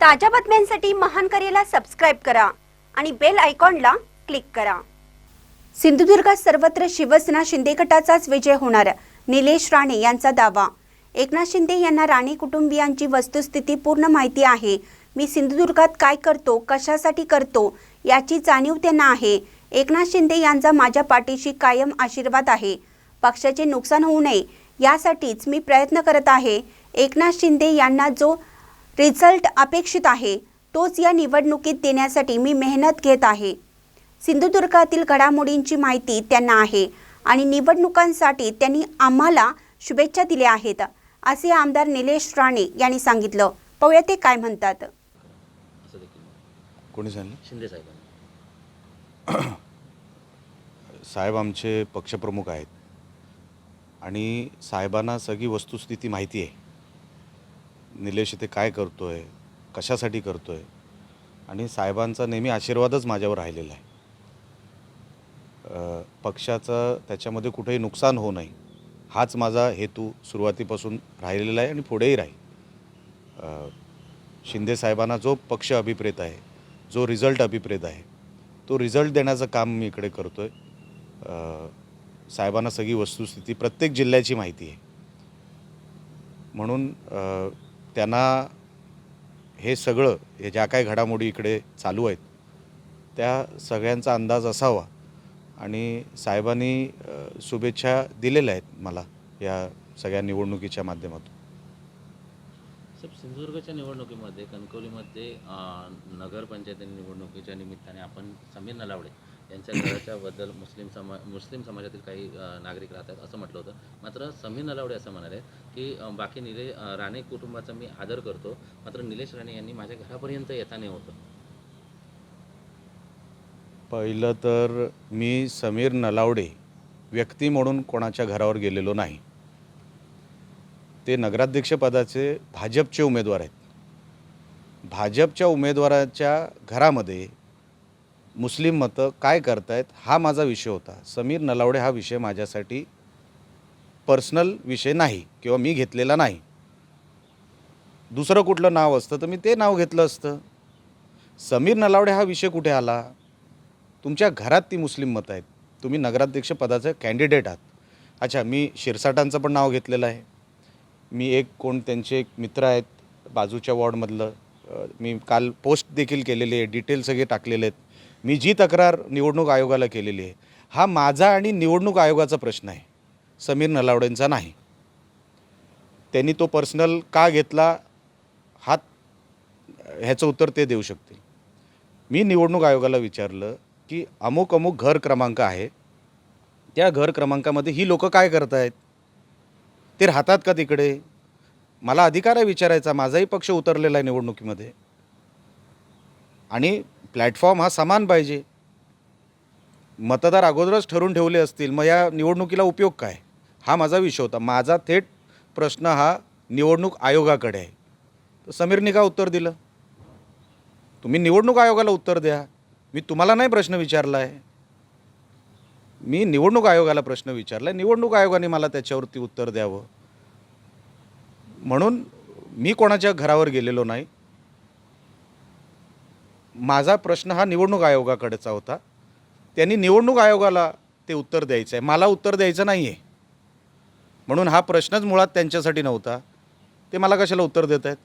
ताज्या बातम्यांसाठी महान करेला सबस्क्राईब करा आणि बेल आयकॉनला क्लिक करा. सिंधुदुर्गात सर्वत्र शिवसेना शिंदे गटाचाच विजय होणार निलेश राणे यांचा दावा. एकनाथ शिंदे यांना राणे कुटुंबियांची वस्तुस्थिती पूर्ण माहिती आहे. मी सिंधुदुर्गात काय करतो कशासाठी करतो याची जाणीव त्यांना आहे. एकनाथ शिंदे यांचा माझ्या पाठीशी कायम आशीर्वाद आहे. पक्षाचे नुकसान होऊ नये यासाठीच मी प्रयत्न करत आहे. एकनाथ शिंदे यांना जो रिझल्ट अपेक्षित आहे. तोच या निवडणुकीत देण्यासाठी मी मेहनत घेत आहे. सिंधुदुर्गातील घडामोडींची माहिती त्यांना आहे आणि निवडणुकांसाठी त्यांनी आम्हाला शुभेच्छा दिल्या आहेत असे आमदार निलेश राणे यांनी सांगितलं. पाहूया ते काय म्हणतात. कोणी सांगितलं? साहेब आमचे पक्षप्रमुख आहेत. आणि साहेबांना सगळी वस्तुस्थिती माहिती आहे. निलेश इथे काय करतो आहे कशासाठी करतो आहे आणि साहेबांचा नेहमी आशीर्वादच माझ्यावर राहिलेला आहे. अ, पक्षाचं त्याच्यामध्ये कुठेही नुकसान होऊ नये हाच माझा हेतू सुरुवातीपासून राहिलेला आहे आणि पुढेही राहील. अ, शिंदे साहेबांना जो पक्ष अभिप्रेत आहे जो रिझल्ट अभिप्रेत आहे तो रिझल्ट देण्याचं काम मी इकडे करतो आहे साहेबांना सगळी वस्तुस्थिती प्रत्येक जिल्ह्याची माहिती आहे. म्हणून अ, त्यांना हे सगळं हे ज्या काही घडामोडी इकडे चालू आहेत त्या सगळ्यांचा अंदाज असावा. आणि साहेबांनी शुभेच्छा दिलेल्या आहेत मला या सगळ्या निवडणुकीच्या माध्यमातून. साहेब सिंधुदुर्गच्या निवडणुकीमध्ये कणकवलीमध्ये नगरपंचायती नगरपंचायत निवडणुकीच्या निमित्ताने आपण समीर नलावडे यांच्या घराच्याबद्दल मुस्लिम समा मुस्लिम समाजातील काही नागरिक राहतात असं म्हटलं होतं. मात्र समीर नलावडे असं म्हणाले की बाकी निले राणे कुटुंबाचा मी आदर करतो. मात्र निलेश राणे यांनी माझ्या घरापर्यंत येता नाही होतं. पहिलं तर मी समीर नलावडे व्यक्ती म्हणून कोणाच्या घरावर गेलेलो नाही. ते नगराध्यक्षपदाचे भाजपचे उमेदवार आहेत. भाजपच्या उमेदवाराच्या घरामध्ये मुस्लिम मतं काय करतायत हा माझा विषय होता. समीर नलावडे हा विषय माझ्यासाठी पर्सनल विषय नाही किंवा मी घेतलेला नाही. दुसरं कुठलं नाव असतं तर मी ते नाव घेतलं असतं. समीर नलावडे हा विषय कुठे आला? तुमच्या घरात ती मुस्लिम मतं आहेत. तुम्ही नगराध्यक्ष पदाचं कॅन्डिडेट आहात. अच्छा मी शिरसाटांचं पण नाव घेतलेलं आहे. मी एक कोण त्यांचे एक मित्र आहेत बाजूच्या वॉर्डमधलं. मी काल पोस्ट देखील केलेली आहे डिटेल सगळे टाकलेले आहेत. मी जी तक्रार निवडणूक आयोगाला केलेली आहे हा माझा आणि निवडणूक आयोगाचा प्रश्न आहे. समीर नलावडेंचा नाही. त्यांनी तो पर्सनल का घेतला हा ह्याचं उत्तर ते देऊ शकतील. मी निवडणूक आयोगाला विचारलं की अमुक अमुक घर क्रमांक आहे. त्या घर क्रमांकामध्ये ही लोकं काय करत आहेत ते राहतात का तिकडे? मला अधिकार आहे विचारायचा माझाही पक्ष उतरलेला आहे निवडणुकीमध्ये. आणि प्लॅटफॉर्म हा समान पाहिजे. मतदार अगोदरच ठरवून ठेवले असतील मग या निवडणुकीला उपयोग काय? हा माझा विषय होता. माझा थेट प्रश्न हा निवडणूक आयोगाकडे आहे. तर समीरने का उत्तर दिलं? तुम्ही निवडणूक आयोगाला उत्तर द्या. मी तुम्हाला नाही प्रश्न विचारला आहे मी निवडणूक आयोगाला प्रश्न विचारला आहे निवडणूक आयोगाने मला त्याच्यावरती उत्तर द्यावं. म्हणून मी कोणाच्या घरावर गेलेलो नाही. माझा प्रश्न हा निवडणूक आयोगाकडेचा होता. त्यांनी निवडणूक आयोगाला ते उत्तर द्यायचं आहे. मला उत्तर द्यायचं नाही आहे म्हणून हा प्रश्नच मुळात त्यांच्यासाठी नव्हता. ते मला कशाला उत्तर देत आहेत